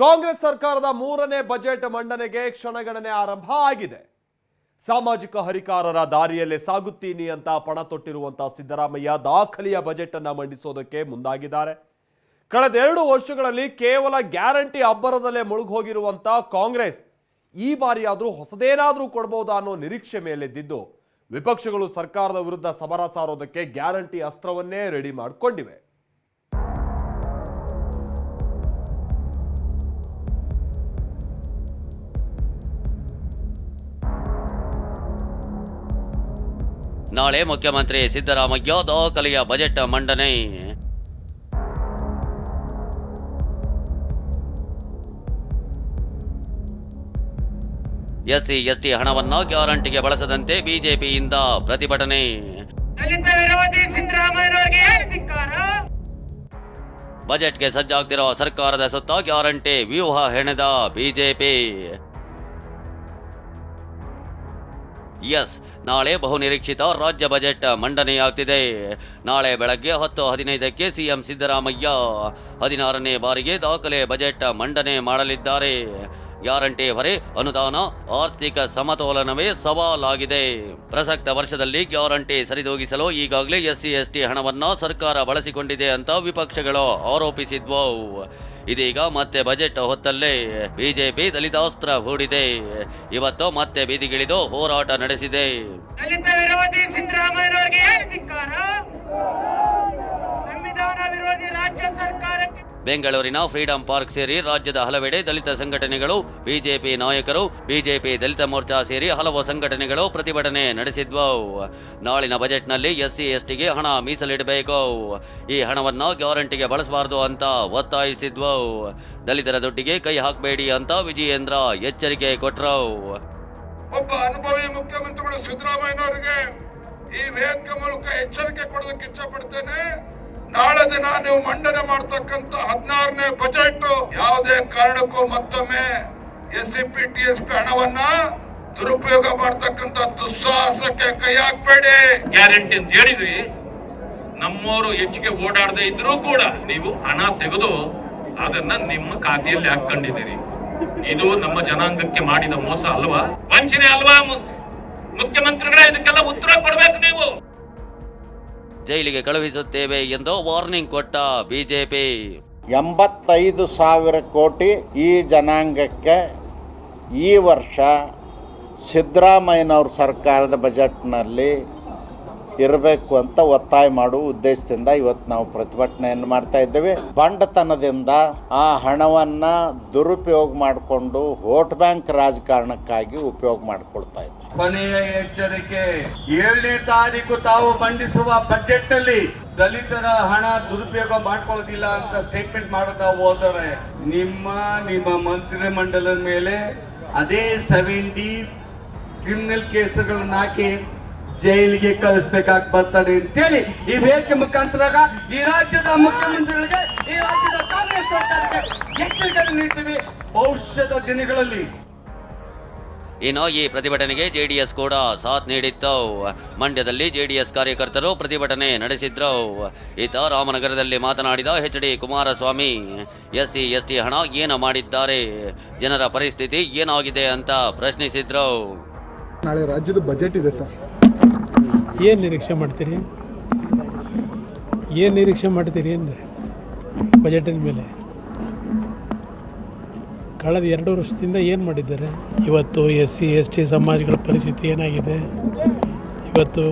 ಕಾಂಗ್ರೆಸ್ ಸರ್ಕಾರದ ಮೂರನೇ ಬಜೆಟ್ ಮಂಡನೆಗೆ ಕ್ಷಣಗಣನೆ ಆರಂಭ ಆಗಿದೆ. ಸಾಮಾಜಿಕ ಹರಿಕಾರರ ದಾರಿಯಲ್ಲೇ ಸಾಗುತ್ತೀನಿ ಅಂತ ಪಣ ತೊಟ್ಟಿರುವಂತಹ ಸಿದ್ದರಾಮಯ್ಯ ದಾಖಲೆಯ ಬಜೆಟ್ ಅನ್ನ ಮಂಡಿಸೋದಕ್ಕೆ ಮುಂದಾಗಿದ್ದಾರೆ. ಕಳೆದ ಎರಡು ವರ್ಷಗಳಲ್ಲಿ ಕೇವಲ ಗ್ಯಾರಂಟಿ ಅಬ್ಬರದಲ್ಲೇ ಮುಳುಗೋಗಿರುವಂತಹ ಕಾಂಗ್ರೆಸ್ ಈ ಬಾರಿಯಾದರೂ ಹೊಸದೇನಾದರೂ ಕೊಡ್ಬೋದಾ ಅನ್ನೋ ನಿರೀಕ್ಷೆ ಮೇಲೆದ್ದಿದ್ದು, ವಿಪಕ್ಷಗಳು ಸರ್ಕಾರದ ವಿರುದ್ಧ ಸಮರ ಸಾರೋದಕ್ಕೆ ಗ್ಯಾರಂಟಿ ಅಸ್ತ್ರವನ್ನೇ ರೆಡಿ ಮಾಡಿಕೊಂಡಿವೆ. ನಾಳೆ ಮುಖ್ಯಮಂತ್ರಿ ಸಿದ್ದರಾಮಯ್ಯ ದಾಖಲೆಯ ಬಜೆಟ್ ಮಂಡನೆ. ಎಸ್ಸಿ ಎಸ್ಟಿ ಹಣವನ್ನ ಗ್ಯಾರಂಟಿಗೆ ಬಳಸದಂತೆ ಬಿಜೆಪಿಯಿಂದ ಪ್ರತಿಭಟನೆ. ಬಜೆಟ್ಗೆ ಸಜ್ಜಾಗ್ತಿರೋ ಸರ್ಕಾರದ ಸುತ್ತ ಗ್ಯಾರಂಟಿ ವ್ಯೂಹ ಹೆಣೆದ ಬಿಜೆಪಿ. ಎಸ್ ನಾಳೆ ಬಹುನಿರೀಕ್ಷಿತ ರಾಜ್ಯ ಬಜೆಟ್ ಮಂಡನೆಯಾಗುತ್ತಿದೆ ನಾಳೆ ಬೆಳಗ್ಗೆ ಹತ್ತು ಹದಿನೈದಕ್ಕೆ ಸಿಎಂ ಸಿದ್ದರಾಮಯ್ಯ ಹದಿನಾರನೇ ಬಾರಿಗೆ ದಾಖಲೆ ಬಜೆಟ್ ಮಂಡನೆ ಮಾಡಲಿದ್ದಾರೆ. ಗ್ಯಾರಂಟಿ ಹೊರೆ ಅನುದಾನ, ಆರ್ಥಿಕ ಸಮತೋಲನವೇ ಸವಾಲಾಗಿದೆ. ಪ್ರಸಕ್ತ ವರ್ಷದಲ್ಲಿ ಗ್ಯಾರಂಟಿ ಸರಿದೂಗಿಸಲು ಈಗಾಗಲೇ ಎಸ್ಸಿ ಎಸ್ಟಿ ಹಣವನ್ನು ಸರ್ಕಾರ ಬಳಸಿಕೊಂಡಿದೆ ಅಂತ ವಿಪಕ್ಷಗಳು ಆರೋಪಿಸಿದ್ವು. ಇದೀಗ ಮತ್ತೆ ಬಜೆಟ್ ಹೊತ್ತಲ್ಲೇ ಬಿಜೆಪಿ ದಲಿತಾಸ್ತ್ರ ಹೂಡಿದೆ. ಇವತ್ತು ಮತ್ತೆ ಬೀದಿಗಿಳಿದು ಹೋರಾಟ ನಡೆಸಿದೆ. ದಲಿತ ವಿರೋಧಿ ಸಿದ್ದರಾಮಯ್ಯನವರಿಗೆ ಸಂವಿಧಾನ ವಿರೋಧಿ ರಾಜ್ಯ ಸರ್ಕಾರಕ್ಕೆ ಬೆಂಗಳೂರಿನ ಫ್ರೀಡಂ ಪಾರ್ಕ್ ಸೇರಿ ರಾಜ್ಯದ ಹಲವೆಡೆ ದಲಿತ ಸಂಘಟನೆಗಳು, ಬಿಜೆಪಿ ನಾಯಕರು, ಬಿಜೆಪಿ ದಲಿತ ಮೋರ್ಚಾ ಸೇರಿ ಹಲವು ಸಂಘಟನೆಗಳು ಪ್ರತಿಭಟನೆ ನಡೆಸಿದ್ವು. ನಾಳಿನ ಬಜೆಟ್ನಲ್ಲಿ ಎಸ್ಸಿ, ಎಸ್ಟಿಗೆ ಹಣ ಮೀಸಲಿಡಬೇಕು. ಈ ಹಣವನ್ನು ಗ್ಯಾರಂಟಿಗೆ ಬಳಸಬಾರದು ಅಂತ ಒತ್ತಾಯಿಸಿದ್ವು. ದಲಿತರ ದುಡ್ಡಿಗೆ ಕೈ ಹಾಕಬೇಡಿ ಅಂತ ವಿಜಯೇಂದ್ರ ಎಚ್ಚರಿಕೆ ಕೊಟ್ರು. ಒಬ್ಬ ಅನುಭವಿ ಮುಖ್ಯಮಂತ್ರಿಗಳು ಸಿದ್ದರಾಮಯ್ಯನವರಿಗೆ ಈ ವೇದಿಕೆ ಮೂಲಕ ಎಚ್ಚರಿಕೆ ಕೊಡೋದಕ್ಕೆ ಇಚ್ಛಪಡ್ತೇನೆ. ನಾಳೆ ದಿನ ನೀವು ಮಂಡನೆ ಮಾಡ್ತಕ್ಕಂತ ಹದಿನಾರನೇ ಬಜೆಟ್, ಯಾವುದೇ ಕಾರಣಕ್ಕೂ ಮತ್ತೊಮ್ಮೆ S C P T S P ಹಣವನ್ನ ದುರುಪಯೋಗ ಮಾಡ್ತಕ್ಕಂತ ದುಸ್ಸಾಹಸಕ್ಕೆ ಕೈ ಹಾಕ್ಬೇಡಿ. ಗ್ಯಾರಂಟಿ ಅಂತ ಹೇಳಿದ್ವಿ. ನಮ್ಮವರು ಹೆಚ್ಚಿಗೆ ಓಡಾಡದೆ ಇದ್ರೂ ಕೂಡ ನೀವು ಹಣ ತೆಗೆದು ಅದನ್ನ ನಿಮ್ಮ ಖಾತೆಯಲ್ಲಿ ಹಾಕೊಂಡಿದ್ದೀರಿ ಇದು ನಮ್ಮ ಜನಾಂಗಕ್ಕೆ ಮಾಡಿದ ಮೋಸ ಅಲ್ವಾ? ವಂಚನೆ ಅಲ್ವಾ ಮುಖ್ಯಮಂತ್ರಿಗಳೇ, ಇದಕ್ಕೆಲ್ಲ ಉತ್ತರ ಕೊಡ್ಬೇಕು ನೀವು. ಜೈಲಿಗೆ ಕಳುಹಿಸುತ್ತೇವೆ ಎಂದು ವಾರ್ನಿಂಗ್ ಕೊಟ್ಟ ಬಿಜೆಪಿ. ಎಂಬತ್ತೈದು ಸಾವಿರ ಕೋಟಿ ಈ ಜನಾಂಗಕ್ಕೆ ಈ ವರ್ಷ ಸಿದ್ದರಾಮಯ್ಯನವ್ರ ಸರ್ಕಾರದ ಬಜೆಟ್ನಲ್ಲಿ ಇರಬೇಕು ಅಂತ ಒತ್ತಾಯ ಮಾಡುವ ಉದ್ದೇಶದಿಂದ ಇವತ್ತು ನಾವು ಪ್ರತಿಭಟನೆಯನ್ನು ಮಾಡ್ತಾ ಇದ್ದೇವೆ. ಬಂಡತನದಿಂದ ಆ ಹಣವನ್ನು ದುರುಪಯೋಗ ಮಾಡಿಕೊಂಡು ವೋಟ್ ಬ್ಯಾಂಕ್ ರಾಜಕಾರಣಕ್ಕಾಗಿ ಉಪಯೋಗ ಮಾಡಿಕೊಳ್ತಾ ಇದ್ದಾರೆ. ಕೊನೆಯ ಎಚ್ಚರಿಕೆ, ಏಳನೇ ತಾರೀಕು ತಾವು ಮಂಡಿಸುವ ಬಜೆಟ್ ಅಲ್ಲಿ ದಲಿತರ ಹಣ ದುರುಪಯೋಗ ಮಾಡ್ಕೊಳ್ಳೋದಿಲ್ಲ ಅಂತ ಸ್ಟೇಟ್ಮೆಂಟ್ ಮಾಡುತ್ತಾ ಹೋದರೆ, ನಿಮ್ಮ ನಿಮ್ಮ ಮಂತ್ರಿ ಮಂಡಲದ ಮೇಲೆ ಅದೇ ಸೆವೆಂಟಿ ಕ್ರಿಮಿನಲ್ ಕೇಸುಗಳನ್ನ ಹಾಕಿ ಜೈಲಿಗೆ ಕಳಿಸ್ಬೇಕಾಗಿ ಬರ್ತದೆ ಅಂತೇಳಿ ಈ ವೇದಿಕೆ ಮುಖಾಂತರ ಈ ರಾಜ್ಯದ ಮುಖ್ಯಮಂತ್ರಿಗಳಿಗೆ, ಈ ರಾಜ್ಯದ ಕಾಂಗ್ರೆಸ್ ಸರ್ಕಾರಕ್ಕೆ ಎಚ್ಚರಿಕೆ ನೀಡ್ತೀವಿ. ಭವಿಷ್ಯದ ದಿನಗಳಲ್ಲಿ ಇನ್ನು ಈ ಪ್ರತಿಭಟನೆಗೆ ಜೆಡಿಎಸ್ ಕೂಡ ಸಾಥ್ ನೀಡಿತ್ತು ಮಂಡ್ಯದಲ್ಲಿ ಜೆಡಿಎಸ್ ಕಾರ್ಯಕರ್ತರು ಪ್ರತಿಭಟನೆ ನಡೆಸಿದ್ರು ಈತ ರಾಮನಗರದಲ್ಲಿ ಮಾತನಾಡಿದ H D Kumaraswamy SC ST ಹಣ ಏನು ಮಾಡಿದ್ದಾರೆ? ಜನರ ಪರಿಸ್ಥಿತಿ ಏನಾಗಿದೆ ಅಂತ ಪ್ರಶ್ನಿಸಿದ್ರು ನಾಳೆ ರಾಜ್ಯದ ಬಜೆಟ್ ಇದೆ ಸರ್. ಏನು ನಿರೀಕ್ಷೆ ಮಾಡ್ತೀರಿ? ಏನು ನಿರೀಕ್ಷೆ ಮಾಡ್ತೀರಿ ಅಂದೆ ಬಜೆಟಿನ ಮೇಲೆ. ಕಳೆದ ಎರಡು ವರ್ಷದಿಂದ ಏನು ಮಾಡಿದ್ದಾರೆ? ಇವತ್ತು ಎಸ್ ಸಿ ಎಸ್ ಟಿ ಸಮಾಜಗಳ ಪರಿಸ್ಥಿತಿ ಏನಾಗಿದೆ? ಇವತ್ತು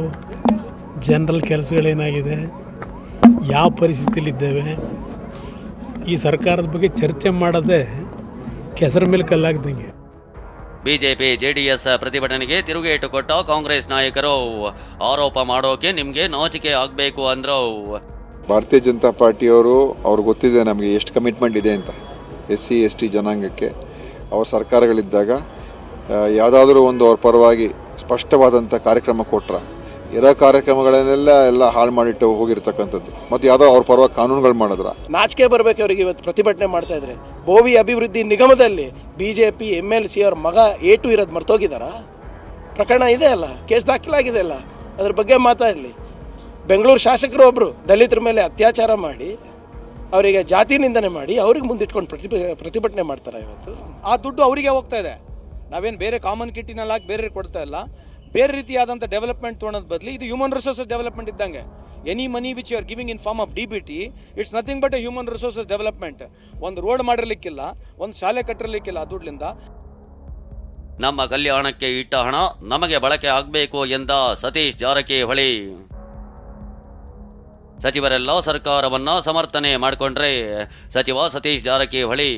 ಜನರಲ್ ಕೆಲಸಗಳೇನಾಗಿದೆ? ಯಾವ ಪರಿಸ್ಥಿತಿಯಲ್ಲಿದ್ದೇವೆ? ಈ ಸರ್ಕಾರದ ಬಗ್ಗೆ ಚರ್ಚೆ ಮಾಡದೆ ಕೆಸರ ಮೇಲೆ ಕಲ್ಲಾಗ್ದಂಗೆ. ಬಿಜೆಪಿ ಜೆಡಿಎಸ್ ಪ್ರತಿಭಟನೆಗೆ ತಿರುಗೇಟು ಕೊಟ್ಟ ಕಾಂಗ್ರೆಸ್ ನಾಯಕರು. ಆರೋಪ ಮಾಡೋಕೆ ನಿಮಗೆ ನಾಚಿಕೆ ಆಗಬೇಕು ಅಂದ್ರು. ಭಾರತೀಯ ಜನತಾ ಪಾರ್ಟಿಯವರು ಅವ್ರಿಗೆ ಗೊತ್ತಿದೆ ನಮಗೆ ಎಷ್ಟು ಕಮಿಟ್ಮೆಂಟ್ ಇದೆ ಅಂತ. ಎಸ್ ಸಿ ಎಸ್ ಟಿ ಜನಾಂಗಕ್ಕೆ ಅವ್ರ ಸರ್ಕಾರಗಳಿದ್ದಾಗ ಯಾವುದಾದ್ರೂ ಒಂದು ಅವ್ರ ಪರವಾಗಿ ಸ್ಪಷ್ಟವಾದಂಥ ಕಾರ್ಯಕ್ರಮ ಕೊಟ್ರ, ಇರೋ ಕಾರ್ಯಕ್ರಮಗಳನ್ನೆಲ್ಲ ಎಲ್ಲ ಹಾಳು ಮಾಡಿಟ್ಟು ಹೋಗಿರ್ತಕ್ಕಂಥದ್ದು. ಮತ್ತು ಯಾವುದೋ ಅವ್ರ ಪರವಾಗಿ ಕಾನೂನುಗಳು ಮಾಡಿದ್ರ. ನಾಚಿಕೆ ಬರಬೇಕು ಅವರಿಗೆ ಇವತ್ತು ಪ್ರತಿಭಟನೆ ಮಾಡ್ತಾ ಇದ್ರೆ. ಬೋವಿ ಅಭಿವೃದ್ಧಿ ನಿಗಮದಲ್ಲಿ B J P M L C ಅವ್ರ ಮಗ ಏಟು ಇರೋದು ಮರ್ತೋಗಿದ್ದಾರಾ ಪ್ರಕರಣ ಇದೆ ಅಲ್ಲ, ಕೇಸ್ ದಾಖಲಾಗಿದೆ ಅಲ್ಲ. ಅದ್ರ ಬಗ್ಗೆ ಮಾತಾಡಲಿ. ಬೆಂಗಳೂರು ಶಾಸಕರು ಒಬ್ಬರು ದಲಿತರ ಮೇಲೆ ಅತ್ಯಾಚಾರ ಮಾಡಿ. ಅವರಿಗೆ ಜಾತಿ ನಿಂದನೆ ಮಾಡಿ ಅವ್ರಿಗೆ ಮುಂದಿಟ್ಕೊಂಡು ಪ್ರತಿ ಪ್ರತಿಭಟನೆ ಮಾಡ್ತಾರೆ ಇವತ್ತು. ಆ ದುಡ್ಡು ಅವರಿಗೆ ಹೋಗ್ತಾ ಇದೆ. ನಾವೇನು ಬೇರೆ ಕಾಮನ್ ಕಿಟ್ಟಿನಲ್ಲಿ ಹಾಕಿ ಬೇರೆ ಕೊಡ್ತಾ ಇಲ್ಲ. ಬೇರೆ ರೀತಿಯಾದಂಥ ಡೆವಲಪ್ಮೆಂಟ್ ತೊಗೊಳೋದು ಬದಲು ಇದು ಹ್ಯೂಮನ್ ರಿಸೋರ್ಸಸ್ ಡೆವಲಪ್ಮೆಂಟ್ ಇದ್ದಂಗೆ. Any money which you are giving in form of D B T it's nothing but a human resources development ಒಂದು ರೋಡ್ ಮಾಡಿರಲಿಕ್ಕಿಲ್ಲ ಒಂದು ಶಾಲೆ ಕಟ್ಟಿರ್ಲಿಕ್ಕಿಲ್ಲ ಆ ದುಡ್ಡಿಂದ ನಮ್ಮ ಕಲ್ಯಾಣಕ್ಕೆ ಇಟ್ಟ ಹಣ ನಮಗೆ ಬಳಕೆ ಆಗಬೇಕು ಎಂದ ಸತೀಶ್ ಜಾರಕಿಹೊಳಿ. ಸಚಿವರೆಲ್ಲ ಸರ್ಕಾರವನ್ನ ಸಮರ್ಥನೆ ಮಾಡಿಕೊಂಡ್ರೆ ಸಚಿವ ಸತೀಶ್ ಜಾರಕಿಹೊಳಿ,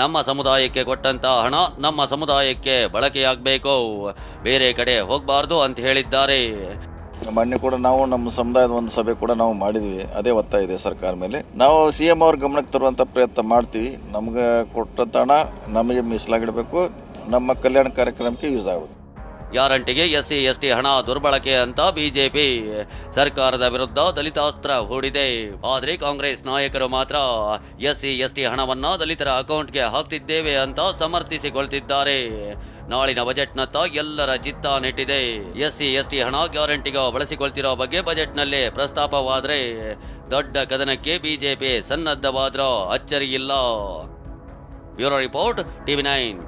ನಮ್ಮ ಸಮುದಾಯಕ್ಕೆ ಕೊಟ್ಟಂತ ಹಣ ನಮ್ಮ ಸಮುದಾಯಕ್ಕೆ ಬಳಕೆಯಾಗಬೇಕು, ಬೇರೆ ಕಡೆ ಹೋಗಬಾರ್ದು ಅಂತ ಹೇಳಿದ್ದಾರೆ. ಮೊನ್ನೆ ಕೂಡ ನಾವು ನಮ್ಮ ಸಮುದಾಯದ ಒಂದು ಸಭೆ ಕೂಡ ನಾವು ಮಾಡಿದ್ವಿ, ಅದೇ ಒತ್ತಾಯ ಇದೆ ಸರ್ಕಾರ ಮೇಲೆ. ನಾವು ಸಿ ಎಂ ಅವ್ರ ಗಮನಕ್ಕೆ ತರುವಂಥ ಪ್ರಯತ್ನ ಮಾಡ್ತೀವಿ, ನಮ್ಗೆ ಕೊಟ್ಟಂತ ಹಣ ನಮಗೆ ಮೀಸಲಾಗಿಡಬೇಕು, ನಮ್ಮ ಕಲ್ಯಾಣ ಕಾರ್ಯಕ್ರಮಕ್ಕೆ ಯೂಸ್ ಆಗುತ್ತೆ. ಗ್ಯಾರಂಟಿಗೆ ಎಸ್ಸಿ, ಎಸ್ಟಿ ಹಣ ದುರ್ಬಳಕೆ ಅಂತ ಬಿಜೆಪಿ ಸರ್ಕಾರದ ವಿರುದ್ಧ ದಲಿತಾಸ್ತ್ರ ಹೂಡಿದೆ. ಆದ್ರೆ ಕಾಂಗ್ರೆಸ್ ನಾಯಕರು ಮಾತ್ರ ಎಸ್ಸಿ, ಎಸ್ಟಿ ಹಣವನ್ನ ದಲಿತರ ಅಕೌಂಟ್ಗೆ ಹಾಕ್ತಿದ್ದೇವೆ ಅಂತ ಸಮರ್ಥಿಸಿಕೊಳ್ತಿದ್ದಾರೆ. ನಾಳಿನ ಬಜೆಟ್ನತ್ತ ಎಲ್ಲರ ಚಿತ್ತ ನೆಟ್ಟಿದೆ. ಎಸ್ಸಿ, ಎಸ್ಟಿ ಹಣ ಗ್ಯಾರಂಟಿಗ ಬಳಸಿಕೊಳ್ತಿರೋ ಬಗ್ಗೆ ಬಜೆಟ್ನಲ್ಲಿ ಪ್ರಸ್ತಾಪವಾದರೆ ದೊಡ್ಡ ಕದನಕ್ಕೆ ಬಿಜೆಪಿ ಸನ್ನದ್ಧವಾದ್ರ ಅಚ್ಚರಿಯಿಲ್ಲ. Bureau report, TV nine.